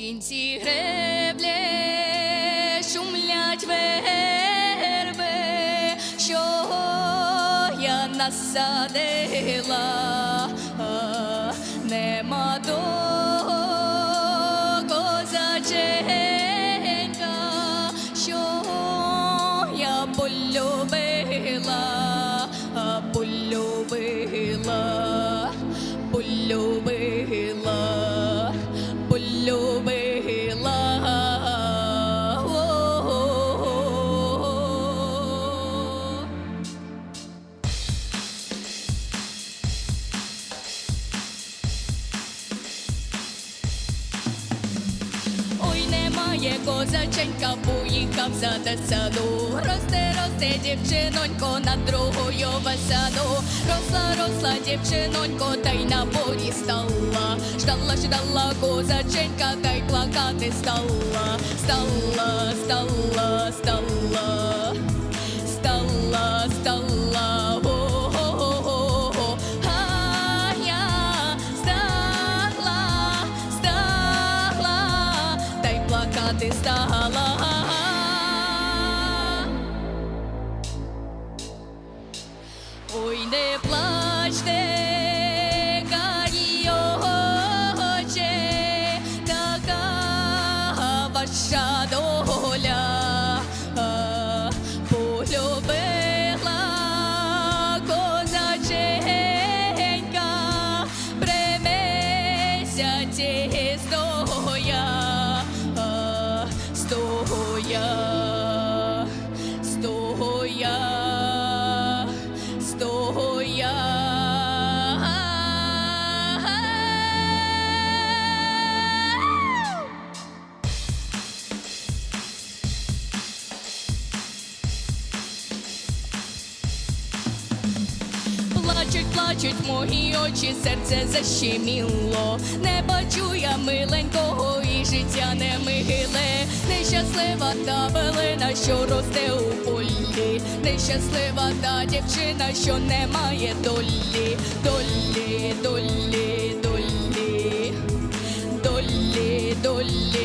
Кінці греблі шумлять верби, що я насадила, немає козаченька, поїхав за десаду. Росте, росте, дівчинонько на другою весаду. Росла, росла дівчинонько, та й на полі стала. Ждала, ждала козаченька, та й плакати стала. Стала, стала, стала. Плакати стала. Ой, не плачте, карі очі, така ваша доля. Полюбила козаченька, ті стоя, стоя, стоя. Плачуть, плачуть мої очі, серце защеміло. Не бачу я миленького і життя не миле. Нещаслива та велина, що росте у полі. Нещаслива та дівчина, що не має долі, долі, долі, долі, долі, долі.